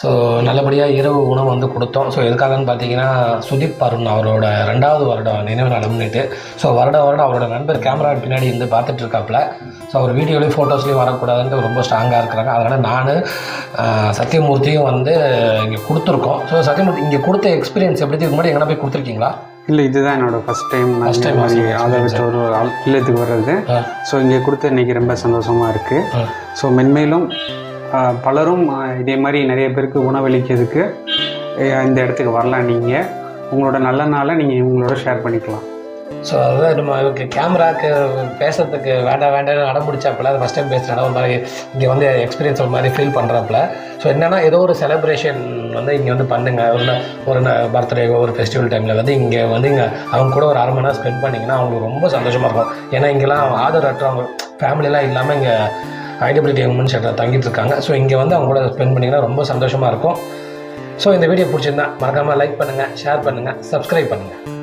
So நல்லபடியாக இரவு உணவு வந்து கொடுத்தோம். ஸோ எதுக்காகன்னு பார்த்தீங்கன்னா சுதீப் அருண் அவரோட ரெண்டாவது வருடம் நினைவு நாள் முன்னிட்டு. ஸோ வருட வருடம் அவரோட நண்பர் கேமரா பின்னாடி இருந்து பார்த்துட்டு இருக்காப்புல. ஸோ அவர் வீடியோலையும் ஃபோட்டோஸ்லையும் வரக்கூடாதுன்ட்டு ரொம்ப ஸ்ட்ராங்காக இருக்கிறாங்க. அதனால் நான் சத்தியமூர்த்தியும் வந்து இங்கே கொடுத்துருக்கோம். ஸோ சத்தியமூர்த்தி இங்கே கொடுத்த எக்ஸ்பீரியன்ஸ் எப்படி? இதுக்கு முன்னாடி எங்கன்னா போய் கொடுத்துருக்கீங்களா? இல்லை இதுதான் என்னோட ஃபஸ்ட் டைம் time மாதிரி ஆ, ஆதரவற்ற ஒரு இல்லத்துக்கு வர்றது. ஸோ இங்கே கொடுத்து இன்னைக்கு ரொம்ப சந்தோஷமாக இருக்குது. ஸோ மென்மேலும் பலரும் இதே மாதிரி நிறைய பேருக்கு உணவளிக்கிறதுக்கு இந்த இடத்துக்கு வரலாம் நீங்கள் உங்களோட நல்ல நாளை நீங்கள் இவங்களோட ஷேர் பண்ணிக்கலாம். ஸோ அதுதான் நம்ம இவருக்கு கேமராக்கு பேசுறதுக்கு வேண்டாம் வேண்டாம் அடம் பிடிச்சாப்புல அது ஃபஸ்ட் டைம் பேசுகிறேன் ஒரு மாதிரி இங்கே வந்து எக்ஸ்பீரியன்ஸ் ஒரு மாதிரி ஃபீல் பண்ணுறாப்புல ஸோ என்னென்னா ஏதோ ஒரு செலிப்ரேஷன் வந்து இங்கே வந்து பண்ணுங்க. ஒரு ந- ஒரு பர்த்டே ஒரு ஃபெஸ்டிவல் டைமில் வந்து இங்கே வந்து இங்கே அவங்க கூட ஒரு அரை மணி நேரம் ஸ்பெண்ட் பண்ணிங்கன்னா அவங்களுக்கு ரொம்ப சந்தோஷமாக இருக்கும். ஏன்னா இங்கெல்லாம் ஆதரவற்றவங்க ஃபேமிலிலாம் இல்லாமல் இங்கே ஐடபிலிட்டி உமன் சென்டர் தங்கிட்டு இருக்காங்க. ஸோ இங்கே வந்து அவங்க கூட ஸ்பெண்ட் பண்ணிங்கன்னா ரொம்ப சந்தோஷமாக இருக்கும். ஸோ இந்த வீடியோ பிடிச்சிருந்தா மறக்காமல் லைக் பண்ணுங்கள் ஷேர் பண்ணுங்கள் சப்ஸ்கிரைப் பண்ணுங்கள்